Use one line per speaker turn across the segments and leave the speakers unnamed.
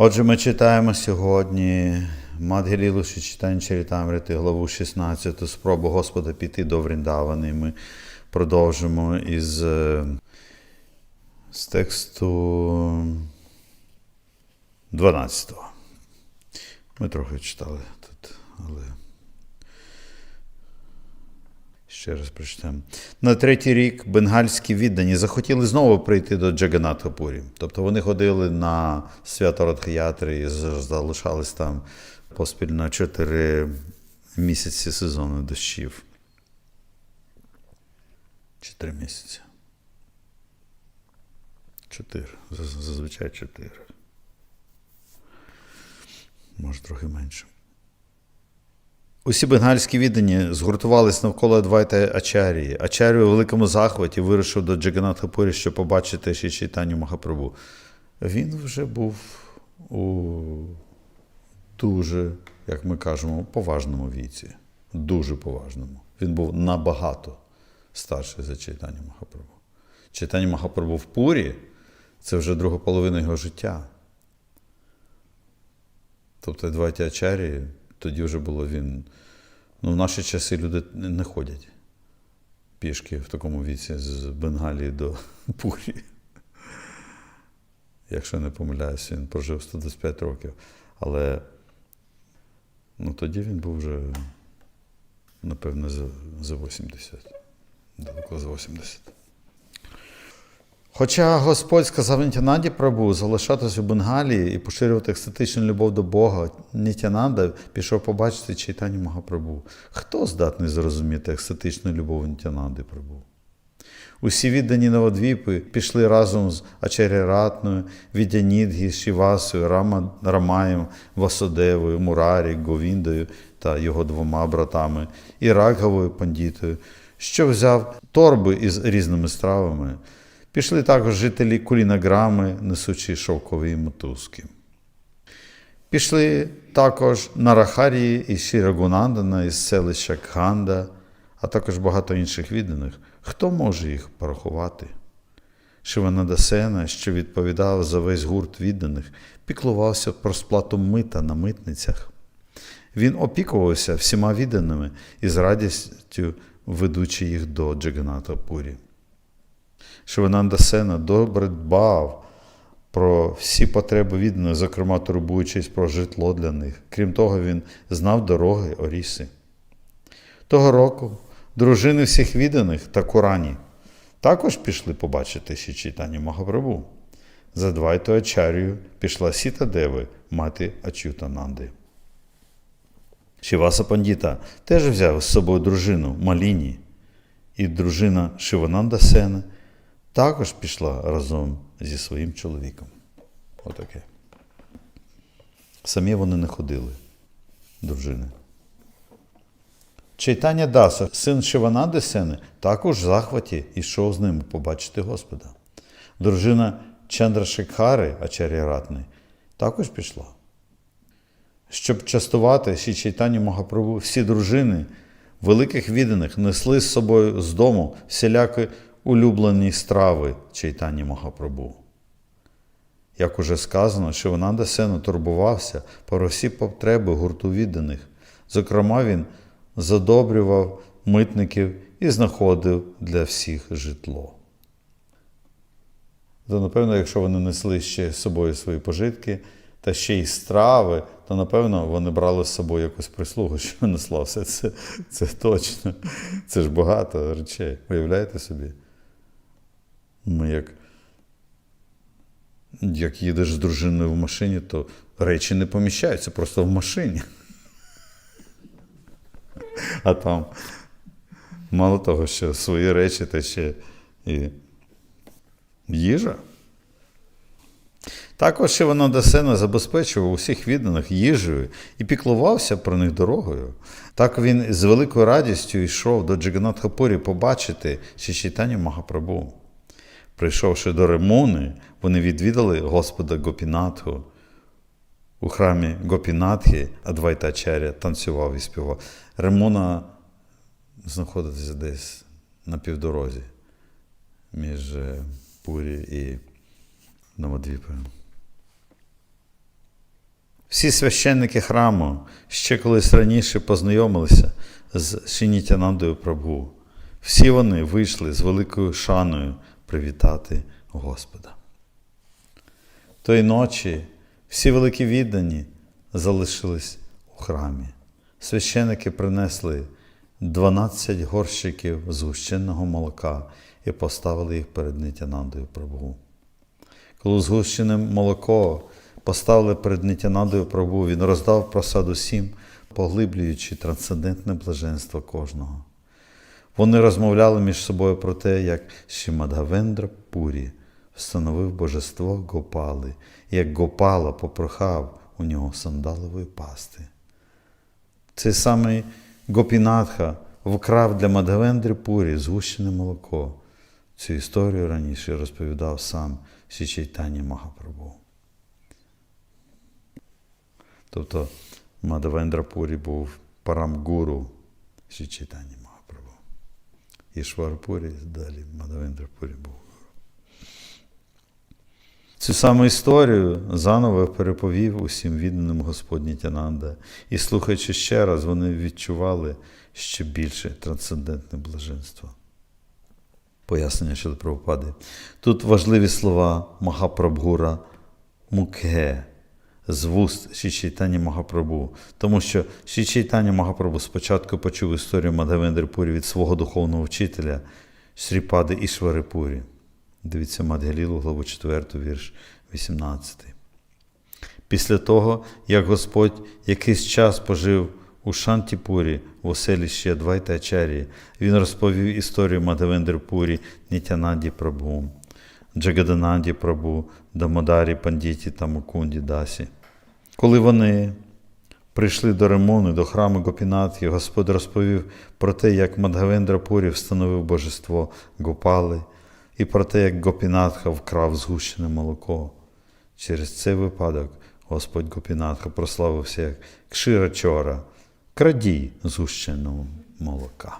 Отже, ми читаємо сьогодні Мадгелілуші читання Чарітамрити, главу 16, спробу Господа піти до Вріндавани. Ми продовжимо із, е, з тексту 12. Ми трохи читали тут, але ще раз прочитаємо. На третій рік бенгальські віддані захотіли знову прийти до Джаганатхапурі. Тобто вони ходили на свято Радхаятри і залишались там поспіль на 4 місяці сезону дощів. Чотири місяці. Чотири. Зазвичай чотири. Може, трохи менше. Усі бенгальські віддані згуртувались навколо Адвайта Ачарії. Ачарію у великому захваті вирушив до Джаганатхапурі, щоб побачити ще читання Махапрабу. Він вже був у дуже, як ми кажемо, поважному віці. Дуже поважному. Він був набагато старший за читання Махапрабу. Читання Махапрабу в Пурі це вже друга половина його життя. Тобто Адвайті Ачарії, тоді вже було він. Ну, в наші часи люди не ходять пішки в такому віці з Бенгалії до Пурі. Якщо не помиляюся, він прожив 125 років. Але ну, тоді він був вже, напевно, за 80. Далеко за 80. Хоча Господь сказав Нітянаді Прабу залишатись у Бенгалії і поширювати естетичну любов до Бога, Нітянанда пішов побачити читання Магапрабу. Хто здатний зрозуміти естетичну любов Нітянанди Прабу? Усі віддані Новодвіпи пішли разом з Ачаряратною, Відянідгі, Шівасою, Рама, Рамаєм, Васудевою, Мурарі, Говіндою та його двома братами, і Рагавою Пандітою, що взяв торби із різними стравами. Пішли також жителі Кулінаграми, несучи шовкові мотузки. Пішли також Нарахарії і Шірагунандана із селища Кханда, а також багато інших відданих. Хто може їх порахувати? Шиванадасена, що відповідав за весь гурт відданих, піклувався про сплату мита на митницях. Він опікувався всіма відданими і з радістю ведучи їх до Джаганата Пурі. Шивананда Сена добре дбав про всі потреби відданих, зокрема турбуючись про житло для них. Крім того, він знав дороги Оріси. Того року дружини всіх відданих та Курані також пішли побачити ще читання Магапрабу. За Двайту Ачарію пішла Сіта Деви, мати Ачютананди. Шіваса Пандіта теж взяв з собою дружину Маліні, і дружина Шивананда Сена також пішла разом зі своїм чоловіком. Отаке. Самі вони не ходили, дружини. Чайтання Даса, син Шивананди Сени, також в захваті йшов з ними побачити Господа. Дружина Чандра Шекхари, Ачар'я Ратний, також пішла. Щоб частувати ще чайтання Магапрабу, всі дружини великих відданих несли з собою з дому всілякі улюблені страви чайтання Магапрабу. Як уже сказано, Шивананда Сена турбувався про всі потреби гурту відданих. Зокрема, він задобрював митників і знаходив для всіх житло. То, напевно, якщо вони несли ще з собою свої пожитки та ще й страви, то напевно вони брали з собою якусь прислугу, що несла все це. Це точно. Це ж багато речей. Уявляєте собі? Ми як, як їдеш з дружиною в машині, то речі не поміщаються просто в машині. А там мало того, що свої речі, та ще і їжа. Також Шивананда Сена забезпечував усіх відданих їжею і піклувався про них дорогою. Так він з великою радістю йшов до Джаганатхапурі побачити ще читання Магапрабу. Прийшовши до Ремуни, вони відвідали Господа Гопінатху. У храмі Гопінатхи Адвайтачаря танцював і співав. Ремуна знаходиться десь на півдорозі між е, Пурі і Новодвіпою. Всі священники храму ще колись раніше познайомилися з Шинітянандою Прабhu. Всі вони вийшли з великою шаною привітати Господа. Тої ночі всі великі віддані залишились у храмі. Священики принесли 12 горщиків згущеного молока і поставили їх перед Нитянандою Прабу. Коли згущене молоко поставили перед Нитянандою Прабу, він роздав просад усім, поглиблюючи трансцендентне блаженство кожного. Вони розмовляли між собою про те, як Шімадгавендра Пурі встановив божество Гопали, як Гопала попрохав у нього сандалової пасти. Цей самий Гопінатха вкрав для Мадгавендри Пурі згущене молоко. Цю історію раніше розповідав сам Січайтані Магапрабу. Тобто Мадавендра Пурі був парамгуру Січайтані. І Шварпурі далі Мадавендра Пурі був. Цю саму історію заново переповів усім відданим Господній Тянанда, і, слухаючи ще раз, вони відчували ще більше трансцендентне блаженство. Пояснення щодо Прабхупади. Тут важливі слова Махапрабгура Мукге з вуст Шічайтані Магапрабу, тому що Шічайтані Магапрабу спочатку почув історію Мадгавендрипурі від свого духовного вчителя Шріпади Ішвари Пурі. Дивіться Мадгалілу, главу 4, вірш 18. Після того, як Господь якийсь час пожив у Шантіпурі в оселі ще Двайта Ачарі, він розповів історію Мадавендри Пурі Нітянаді Прабу, Джагаданаді Прабу, Дамодарі Пандіті та Мукунді Дасі. Коли вони прийшли до Ремони, до храму Гопінатхи, Господь розповів про те, як Мадгавендра Пурі встановив божество Гопали, і про те, як Гопінатха вкрав згущене молоко. Через цей випадок Господь Гопінатха прославився як Кшира Чора, крадій згущеного молока.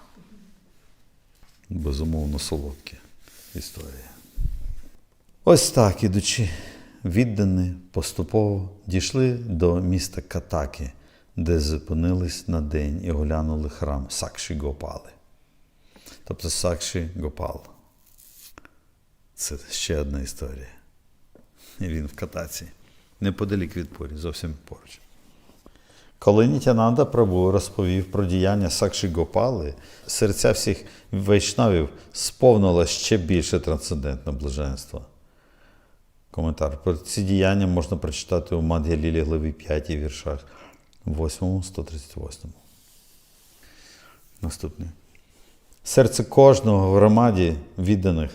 Безумовно, солодкі історія. Ось так, ідучи віддані, поступово дійшли до міста Катаки, де зупинились на день і оглянули храм Сакші Гопали. Тобто Сакші Гопал. Це ще одна історія. Він в катаці, неподалік від порі, зовсім поруч. Коли Нітянанда Прабу розповів про діяння Сакші Гопали, серця всіх вайшнавів сповнило ще більше трансцендентне блаженство. Коментар. Про ці діяння можна прочитати у Мад'ялілі главі 5 віршах 8, 138. Наступний. Серце кожного в громаді відданих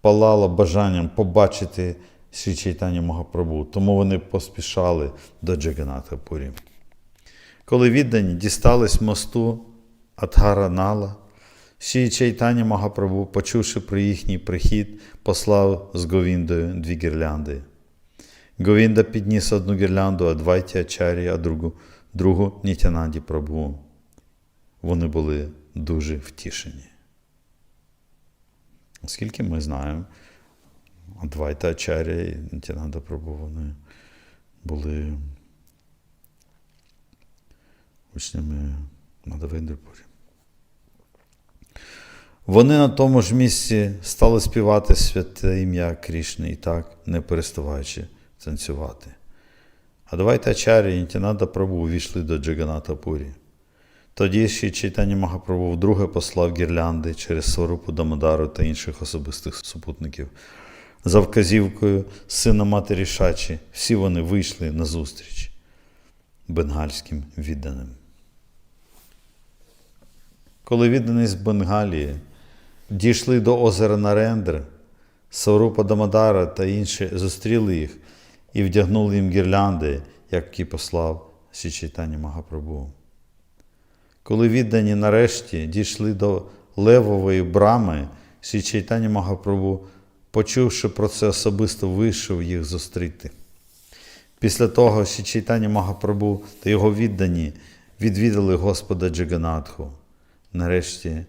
палало бажанням побачити Шрі Чайтані Магапрабу, тому вони поспішали до Джаганата Пурі. Коли віддані дістались мосту Адгара-Нала, Шрі Чайтані Магапрабу, почувши про їхній прихід, послав з Говіндою дві гірлянди. Говінда підніс одну гірлянду Адвайті Ачарі, а другу, другу Нітянаді Прабу. Вони були дуже втішені. Оскільки ми знаємо, Адвайта Ачаря і Нітянанда Прабу, вони були учнями Мадавендрипурі. Вони на тому ж місці стали співати святе ім'я Крішни і так, не переставаючи танцювати. А давайте Ачарі і Нітянанда Прабу увійшли до Джаганата Пурі. Тоді ще Чайтані Магапрабу вдруге послав гірлянди через Сварупу Дамодару та інших особистих супутників. За вказівкою сина матері Шачі, всі вони вийшли на зустріч бенгальським відданим. Коли віддані з Бенгалії дійшли до озера Нарендр, Саврупа Дамадара та інші зустріли їх і вдягнули їм гірлянди, як і послав Січайтані Магапрабу. Коли віддані нарешті дійшли до Левової брами, Сі Чайтані Магапрабу, почувши про це особисто, вийшов їх зустріти. Після того Сі Чайтані Магапрабу та його віддані відвідали Господа Джаганатху. Нарешті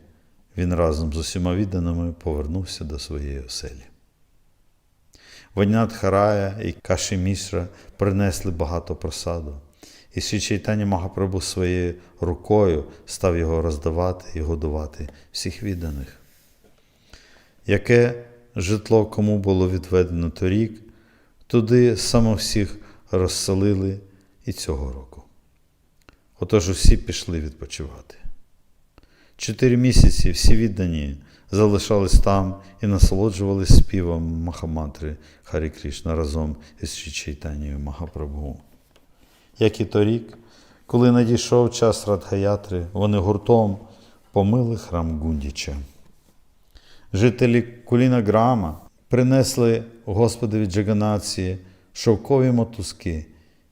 він разом з усіма відданими повернувся до своєї оселі. Ванят Харая і Каші принесли багато просаду. І Ші Чайтані своєю рукою став його роздавати і годувати всіх відданих. Яке житло кому було відведено торік, туди само всіх розселили і цього року. Отож усі пішли відпочивати. Чотири місяці всі віддані залишались там і насолоджувались співом Махамантри Харі Кришна разом із Чайтанією Махапрабху. Як і торік, коли надійшов час Радгаятри, вони гуртом помили храм Гундіча. Жителі Куліна Грама принесли Господові Джаганаці шовкові мотузки,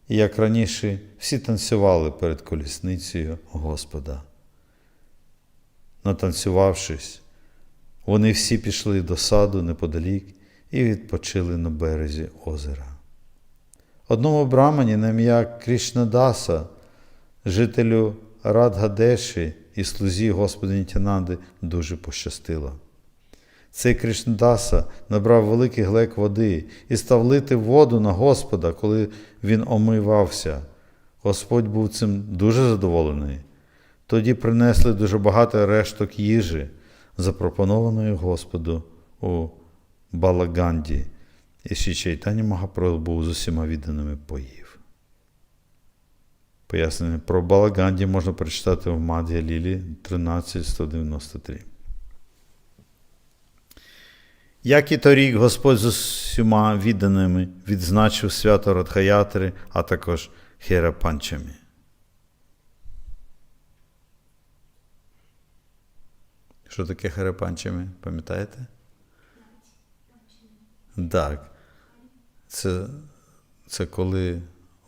і, як раніше, всі танцювали перед колісницею Господа. Натанцювавшись, вони всі пішли до саду неподалік і відпочили на березі озера. Одному брамані на ім'я Кришнадаса, жителю Радгадеші і слузі Господа Нітянанди дуже пощастило. Цей Кришнадаса набрав великий глек води і став лити воду на Господа, коли він омивався. Господь був цим дуже задоволений. Тоді принесли дуже багато решток їжі, запропонованої Господу у Балаганді, і Ші Чайтані Магапрабху з усіма відданими поїв. Пояснення про Балаганді можна прочитати в Мад'я Лілі 13.193. Як і торік Господь з усіма відданими відзначив свято Радхаятри, а також Херапанчами. Що таке Херапанчами, пам'ятаєте? Так. Це, це коли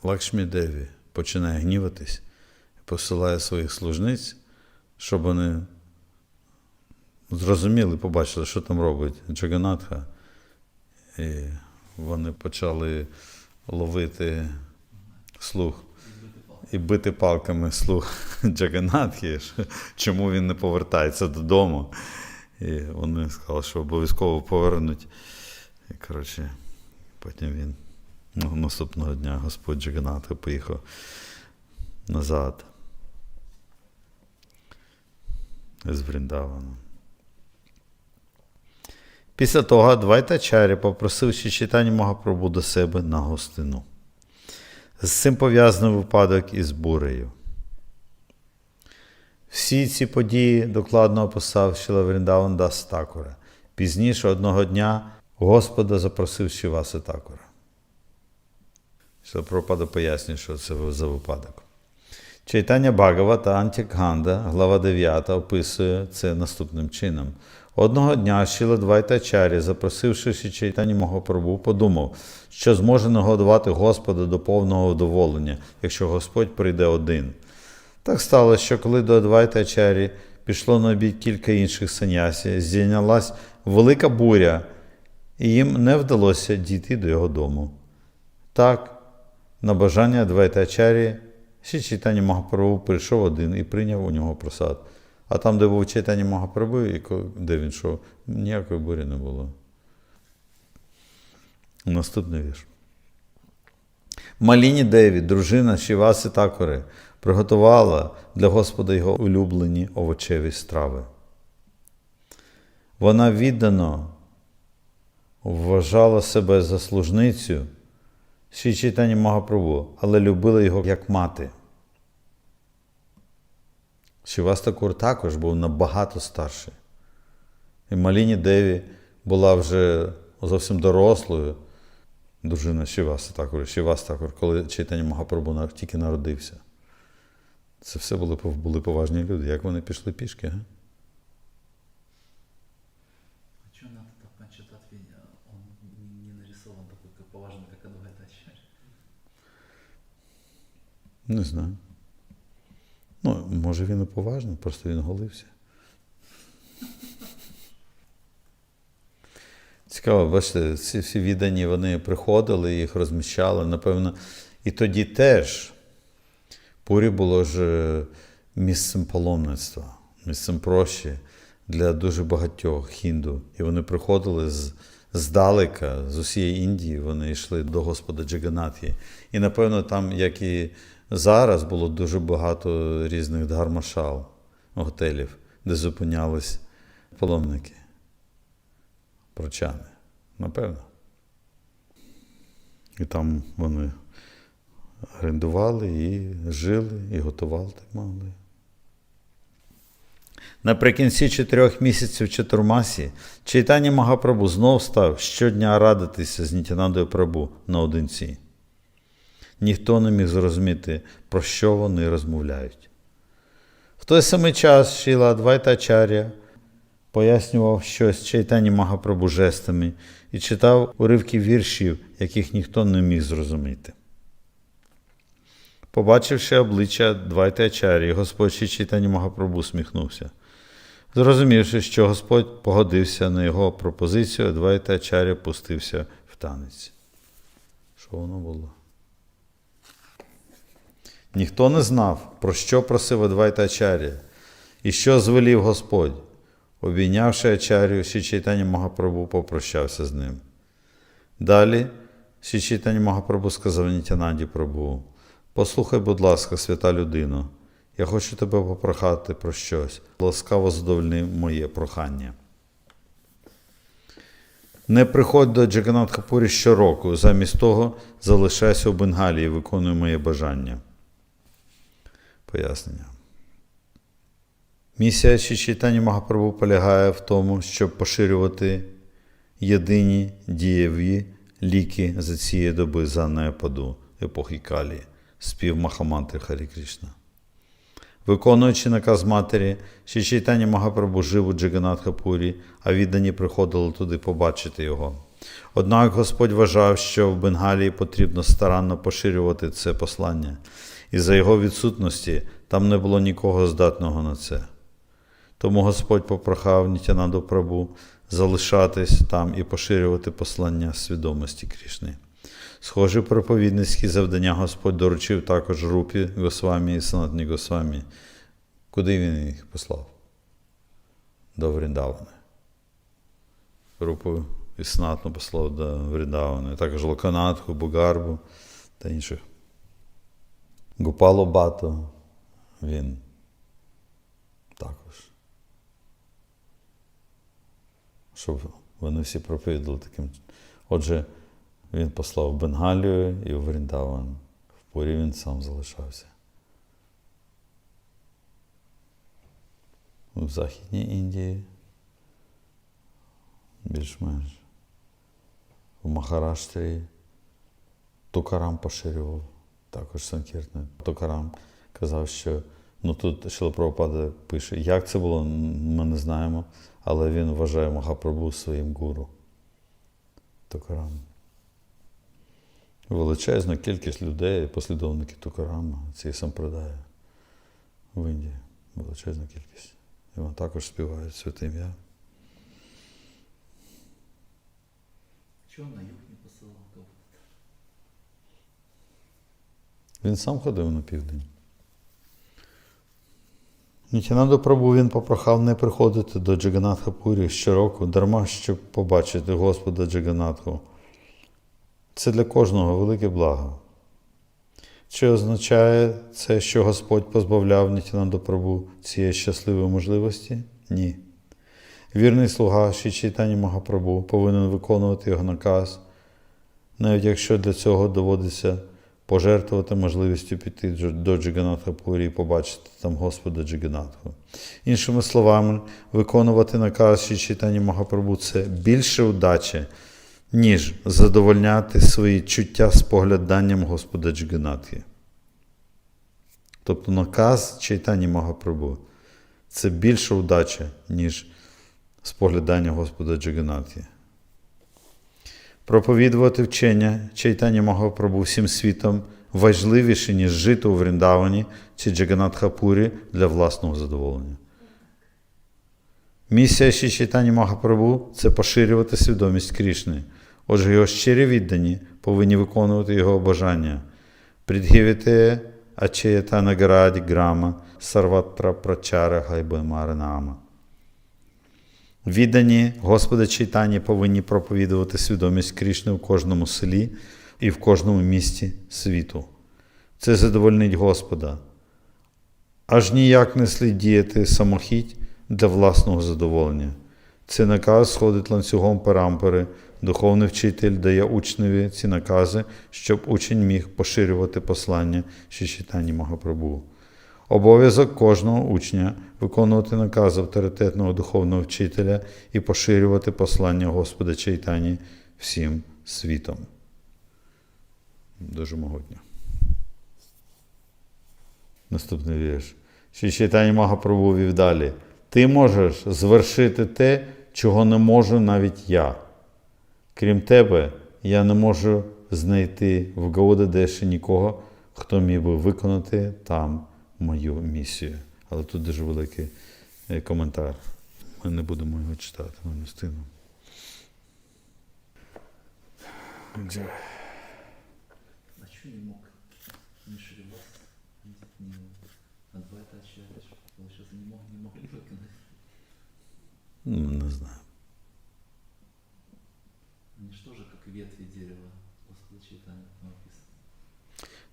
Лакшмі Деві починає гніватись посилає своїх служниць, щоб вони зрозуміли, побачили, що там робить Джаганатха. І вони почали ловити слух і бити палками слух Джаганатхи, чому він не повертається додому. І вони сказали, що обов'язково повернуть. І, коротше, потім він ну, наступного дня Господь Джаганатха поїхав назад з Вріндавану. Після того Двайтачарі попросив ще читання Магапрабу до себе на гостину. З цим пов'язаний випадок із бурею. Всі ці події докладно описав Шилавріндаван Дас Такура. Пізніше одного дня Господа запросив Шиваси Такура. Шилапропада пояснює, що це за випадок. Чайтання Багава та Антікганда, глава 9, описує це наступним чином. Одного дня Шіла Двайтачарі, запросивши Чайтані Магапрабу, подумав, що зможе нагодувати Господа до повного вдоволення, якщо Господь прийде один. Так сталося, що коли до Двайтачарі пішло на обід кілька інших санясів, зійнялась велика буря, і їм не вдалося дійти до його дому. Так, на бажання Двайтачарі, Ші Чайтані Магапрабу прийшов один і прийняв у нього просад. А там, де був читання Магапрабу, і де він йшов, ніякої бурі не було. Наступний вірш. Маліні Деві, дружина Шіваси Такори, приготувала для Господа його улюблені овочеві страви. Вона віддано вважала себе за служницю Ші читання Магапрабу, але любила його як мати. Шивастакур також був набагато старший. І Маліні Деві була вже зовсім дорослою, дружина Шивастакур, Шивастакур, коли читання Магапрабу тільки народився. Це все були, були поважні люди. Як вони пішли пішки? Га?
Не- не нарисован такой как поважный, как Адвайтачарь?
Не знаю. Ну, може він і поважний, просто він голився. Цікаво, бачите, ці всі віддані вони приходили, їх розміщали, напевно. І тоді теж Пурі було ж е, місцем паломництва, місцем прощі для дуже багатьох хінду. І вони приходили з, здалека, з усієї Індії, вони йшли до Господа Джаганатхи. І напевно, там, як і зараз, було дуже багато різних дгармашал, готелів, де зупинялись паломники, прочани. Напевно. І там вони орендували і жили, і готували так могли. Наприкінці чотирьох місяців Чатурмасі Чайтані Магапрабу знов став щодня радитися з Нітянандою Прабу наодинці. Ніхто не міг зрозуміти, про що вони розмовляють. В той самий час Шіла Адвайтачаря пояснював щось Чайтані Магапрабу жестами і читав уривки віршів, яких ніхто не міг зрозуміти. Побачивши обличчя Двайтачарі, Господь Ші Чайтані Магапрабу усміхнувся. Зрозумівши, що Господь погодився на його пропозицію, Двайтачаря пустився в танець. Що воно було? Ніхто не знав, про що просив Адвайтачаря і що звелів Господь. Обійнявши Ачарю, Ші Чайтані Магапрабу попрощався з ним. Далі Чайтані Магапрабу сказав Нітянанді Прабу, послухай, будь ласка, свята людино, я хочу тебе попрохати про щось. Ласкаво задовольни моє прохання. Не приходь до Джаганатхапурі щороку, замість того залишайся у Бенгалії виконуй моє бажання. Пояснення. Місія Чайтані Магапрабу полягає в тому, щоб поширювати єдині дієві ліки за цієї доби за непаду епохи Калі, спів Махамантри Харі Кришна. Виконуючи наказ матері, ще Чайтані Магапрабу жив у Джаганатхапурі, а віддані приходили туди побачити його. Однак Господь вважав, що в Бенгалії потрібно старанно поширювати це послання, і за його відсутності там не було нікого здатного на це. Тому Господь попрохав Нітянаду Прабу залишатись там і поширювати послання свідомості Крішни. Схожі проповідницькі завдання Господь доручив також Рупі Госвамі і Санатні Госвамі. Куди він їх послав? До Вріндавани. Рупу і Санатну послав до Вріндавани, також Локанатху, Бугарбу та інших. Гопало Бато він також. Щоб вони всі проповідали таким. Отже, він послав Бенгалію і в Вріндаван. В Пурі він сам залишався. В Західній Індії більш-менш. В Махараштрі Тукарам поширював також Санкіртне. Тукарам казав, що ну тут Шилапрабхупада пише, як це було, ми не знаємо, але він вважає Махапрабху своїм гуру. Тукарам. Величезна кількість людей, послідовники Тукарама, цієї сампрадає в Індії. Величезна кількість. І вони також співають святе ім'я.
Чего на юг не посылал кого-то?
Він сам ходив на південь. Нітянаду Прабу він попрохав не приходити до Джаганатха Пурі щороку, дарма щоб побачити Господа Джаганатху. Це для кожного велике благо. Чи означає це, що Господь позбавляв Нітянаду Прабу цієї щасливої можливості? Ні. Вірний слуга Ші Чайтані Магапрабу повинен виконувати його наказ, навіть якщо для цього доводиться пожертвувати можливістю піти до Джаганатхапурі і побачити там Господа Джаганатху. Іншими словами, виконувати наказ Ші Чайтані Магапрабу це більше удачі, ніж задовольняти свої чуття спогляданням Господа Джаганатхи. Тобто наказ Чайтані Магапрабу це більша удача, ніж споглядання Господа Джаганатхи. Проповідувати вчення Чайтані Магапрабу всім світом важливіше, ніж жити у Вріндавані чи Джаганатхапурі для власного задоволення. Місія Ші Чайтані Магапрабу це поширювати свідомість Крішни. Отже, його щирі віддані повинні виконувати його бажання. Придгівіте Ачеята Нагараді Грама Сарватра Прачара Хайбаймаринама. Віддані Господа Чайтані повинні проповідувати свідомість Крішни в кожному селі і в кожному місті світу. Це задовольнить Господа. Аж ніяк не слід діяти самохідь для власного задоволення. Цей наказ сходить ланцюгом парампери. Духовний вчитель дає учневі ці накази, щоб учень міг поширювати послання, що читанні Магапрабу. Обов'язок кожного учня виконувати наказ авторитетного духовного вчителя і поширювати послання Господа Чайтані всім світом. Дуже могутньо. Наступний вірш. Ще Чайтані Магапрабу вів далі. Ти можеш звершити те, чого не можу навіть я. Крім тебе, я не можу знайти в Гаудадеші нікого, хто міг би виконати там мою місію. Але тут дуже великий е, коментар. Ми не будемо його читати, ми не встигнемо.
А что не мог получается, не мог, не?
Ну, Не знаю.
Они что же, как ветви дерева Господа Чайтани там написано?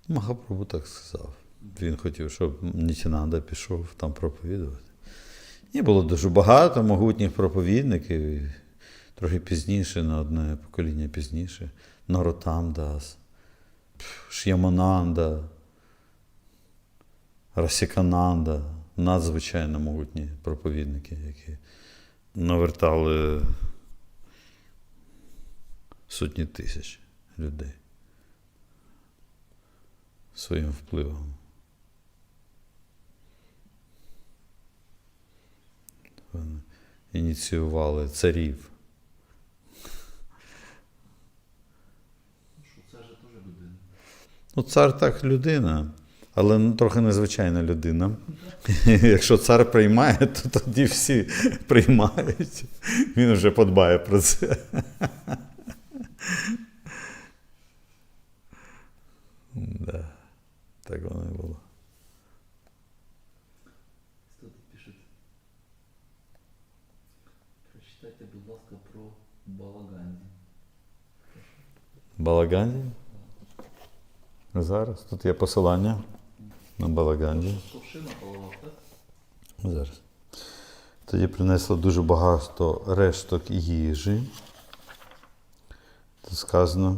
Махапрабху так сказав. Він хотів, щоб Нітянанда пішов там проповідувати. І було дуже багато могутніх проповідників. Трохи пізніше, на одне покоління пізніше. Наротам Дас, Ш'ямананда, Расікананда. Надзвичайно могутні проповідники, які навертали сотні тисяч людей своїм впливом. Вони ініціювали царів.
Ну цар же теж людина.
Ну, цар так людина, але ну, трохи незвичайна людина. Якщо цар приймає, то тоді всі приймають. Він вже подбає про це. Да, так воно і було.
Кто-то пишет. Прочитайте, будь ласка, про Балаганді.
Балаганді? Зараз. Тут є посилання на Балаганді.
Так?
Зараз. Тоді принесло дуже багато решток їжі. Тут сказано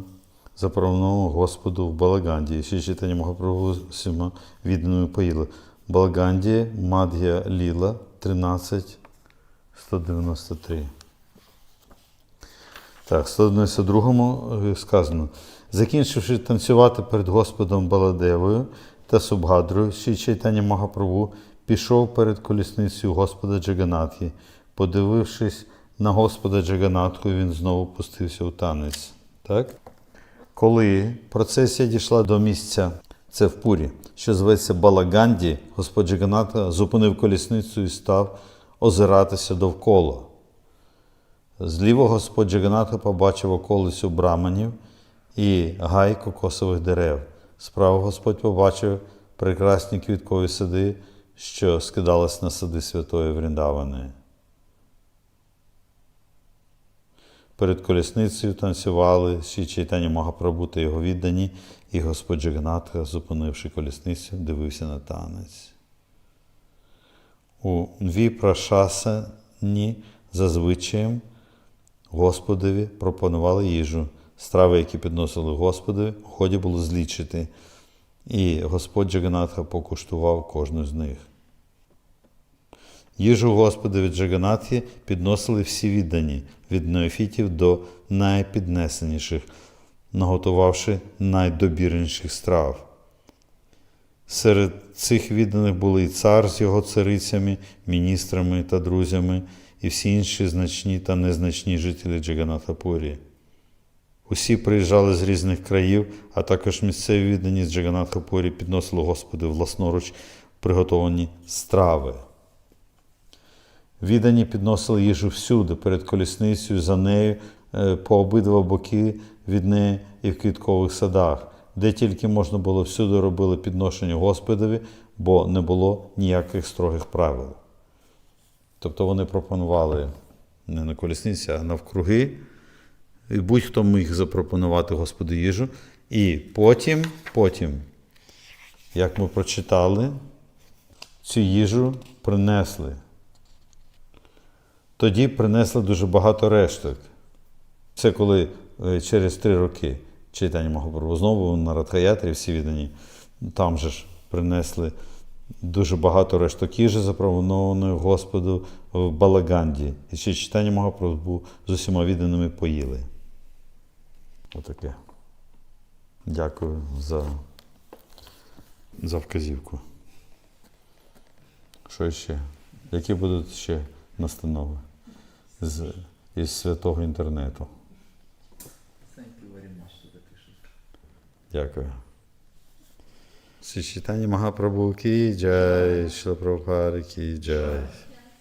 заправному Господу в Балаганді. Ще читання Магапрабху всіма відданою поїли. Балаганді, Мад'я Ліла, 13, 193. Так, 192 сказано. Закінчивши танцювати перед Господом Баладевою та Субгадрою, Ші Чайтаня Магапрабу пішов перед колісницею Господа Джаганатхи. Подивившись на Господа Джаганатху, він знову пустився у танець. Так? Коли процесія дійшла до місця, це в Пурі, що зветься Балаганді, Господь Джаганатха зупинив колісницю і став озиратися довкола. Зліво Господь Джаганатха побачив околицю браманів і гай кокосових дерев. Справа Господь побачив прекрасні квіткові сади, що скидались на сади Святої Вріндавани. Перед колісницею танцювали Ші Чайтані Магапрабу та його віддані, і Господь Джаганатха, зупинивши колісницю, дивився на танець. У Віпрашасані зазвичаєм Господові пропонували їжу. Страви, які підносили Господові, в було злічити, і Господь Джаганатха покуштував кожну з них. Їжу Господові Джаганатхи підносили всі віддані, від неофітів до найпіднесеніших, наготувавши найдобірніших страв. Серед цих відданих були і цар з його царицями, міністрами та друзями, і всі інші значні та незначні жителі Джаганатхапурі. Усі приїжджали з різних країв, а також місцеві віддані з Джаганатхапурі підносили Господи власноруч приготовані страви. Віддані підносили їжу всюди, перед колісницею, за нею, е, по обидва боки від неї і в квіткових садах, де тільки можна було всюди робили підношення Господові, бо не було ніяких строгих правил. Тобто вони пропонували не на колісниці, а навкруги. І будь-хто міг запропонувати Господу їжу. І потім, потім, як ми прочитали, цю їжу принесли. Тоді принесли дуже багато решток. Це коли е, через три роки читання Махапрабху знову на Радхаятрі всі віддані, там же ж принесли дуже багато їжі, запропонованої Господу в Балаганді. І ще читання Махапрабху з усіма відданими поїли. Отаке. Дякую за, за вказівку. Що ще? Які будуть ще настанови з, із святого інтернету? Дякую. श्री चैतन्य महाप्रभु की जय शिल की जय